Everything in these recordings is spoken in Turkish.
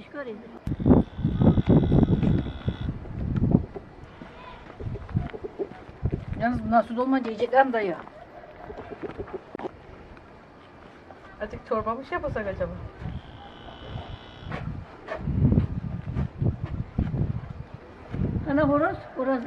iş göreyim. Yalnız bundan süt olmayınca yiyecekler dayı. Azıcık çorba mı şey yapsak acaba? Ana horoz, horoz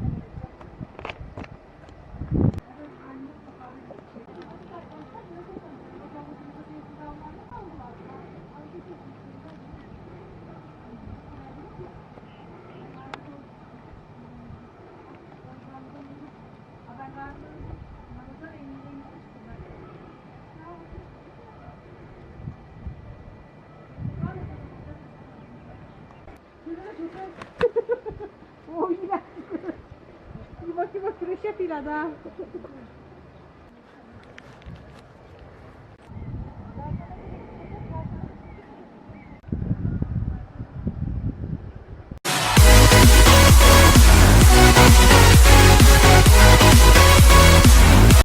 Ой, я... Его, его крыша пирада.